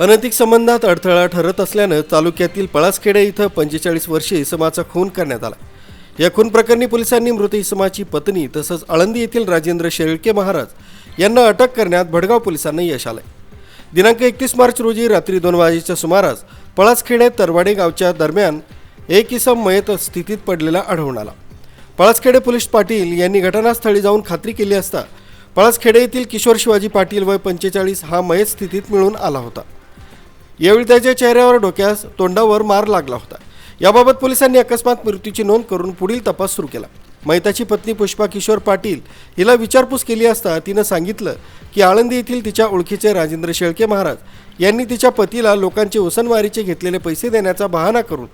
अनैतिक संबंधात अडथळा ठरत असल्यानं तालुक्यातील पळासखेडे इथं पंचेचाळीस वर्षीय इसमाचा खून करण्यात आला. या खून प्रकरणी पोलिसांनी मृत इसमाची पत्नी तसंच आळंदी येथील राजेंद्र शेळके महाराज यांना अटक करण्यात भडगाव पोलिसांना यश आलंय. दिनांक एकतीस मार्च रोजी रात्री दोन वाजेच्या सुमारास पळासखेडे तरवाडे गावच्या दरम्यान एक इसम मयत स्थितीत पडलेला आढळून आला. पळासखेडे पोलीस पाटील यांनी घटनास्थळी जाऊन खात्री केली असता पळासखेडे येथील किशोर शिवाजी पाटील वय पंचेचाळीस हा मयत स्थितीत मिळून आला होता. यावेळी त्याच्या चेहऱ्यावर डोक्यास तोंडावर मार लागला होता. याबाबत पोलिसांनी अकस्मात मृत्यूची नोंद करून पुढील तपास सुरू केला. मैताची पत्नी पुष्पा किशोर पाटील हिला विचारपूस केली असता तिनं सांगितलं की आळंदी येथील तिच्या ओळखीचे राजेंद्र शेळके महाराज यांनी तिच्या पतीला लोकांचे उसनवारीचे घेतलेले पैसे देण्याचा बहाणा करून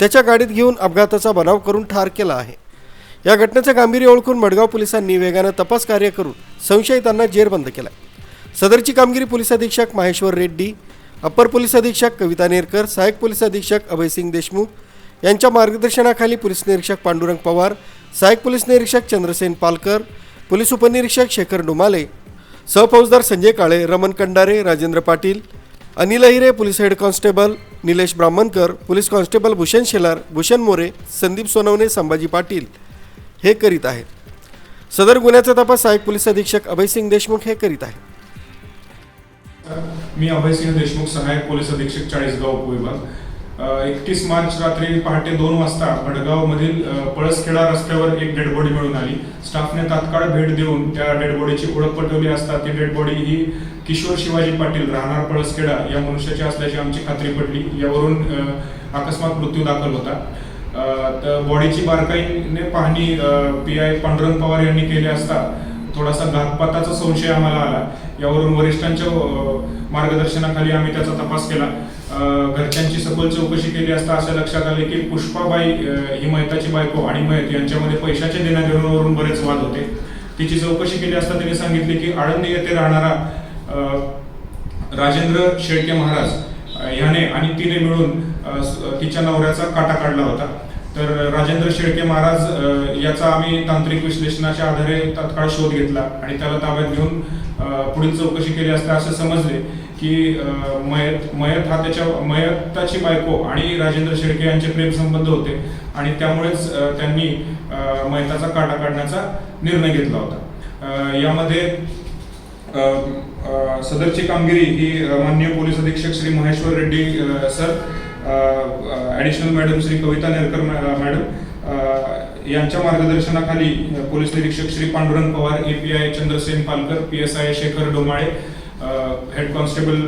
त्याच्या गाडीत घेऊन अपघाताचा बनाव करून ठार केला आहे. या घटनेचं गांभीर्य ओळखून मडगाव पोलिसांनी वेगानं तपास कार्य करून संशयितांना जेरबंद केला सदरची कामगिरी पोलीस अधीक्षक माहेश्वर रेड्डी अप्पर पोलीस अधीक्षक कविता नेरकर सहाय्यक पोलीस अधीक्षक अभयसिंग देशमुख यांच्या मार्गदर्शनाखाली पोलीस निरीक्षक पांडुरंग पवार सहाय्यक पोलीस निरीक्षक चंद्रसेन पालकर पोलीस उपनिरीक्षक Shekhar Dumale सहफौजदार Sanjay Kale Raman Kandare Rajendra Patil Anil Ahire police head constable Nilesh Brahmankar police constable Bhushan Shelar Bhushan More Sandeep Sonawane Sambhaji Patil हे करीत आहेत. सदर गुन्ह्याचा तपास सहाय्यक पोलीस अधीक्षक अभयसिंग देशमुख हे करीत आहेत. मी अभयसिंह देशमुख सहाय्यक पोलीस अधीक्षक चाळीसगाव उपविभाग एकतीस मार्च रात्री पहाटे दोन वाजता भडगाव मधील पळसखेडा रस्त्यावर एक डेड बॉडी मिळून आली. स्टाफने तात्काळ भेट देऊन त्या डेड बॉडीची ओळख पटवली असता ती डेड बॉडी ही किशोर शिवाजी पाटील राहणार पळसखेडा या मनुष्याची असल्याची आमची खात्री पडली यावरून अकस्मात मृत्यू दाखल होता. तर बॉडीची बारकाईने पाहणी पी आय पांडुरंग पवार यांनी केली असता थोडासा घातपाताचा संशय आम्हाला आला. यावरून वरिष्ठांच्या मार्गदर्शनाखाली आम्ही त्याचा तपास केला. घरच्यांची सखोल चौकशी केली असता असं लक्षात आले की पुष्पाबाई ही मैताची बायको आणि मैत यांच्यामध्ये पैशाच्या देण्याघेण्यावरून बरेच वाद होते. तिची चौकशी केली असता तिने सांगितले की आळंदी येथे राहणारा राजेंद्र शेळके महाराज ह्याने आणि तिने मिळून तिच्या नवऱ्याचा काटा काढला होता. तर राजेंद्र शेळके महाराज याचा आम्ही तांत्रिक विश्लेषणाच्या आधारे तात्काळ शोध घेतला आणि त्याला ताब्यात घेऊन पुढील चौकशी केली असता असं समजले की मयत मयत हा त्याच्या मयताची बायको आणि राजेंद्र शेळके यांचे प्रेमसंबंध होते आणि त्यामुळेच त्यांनी मयताचा काटा काढण्याचा निर्णय घेतला होता. यामध्ये सदरची कामगिरी ही माननीय पोलीस अधीक्षक Shri Maheshwar Reddy sir additional madam Shri Kavita Nerkar madam यांच्या मार्गदर्शनाखाली पोलीस निरीक्षक Shri Pandurang Pawar A P I Chandrasen Palkar P S I Shekhar Domale head constable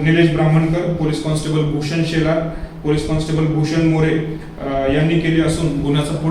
Nilesh Brahmankar police constable Bhushan Shelar police constable Bhushan More यांनी केली असून गुन्ह्याचा पुढील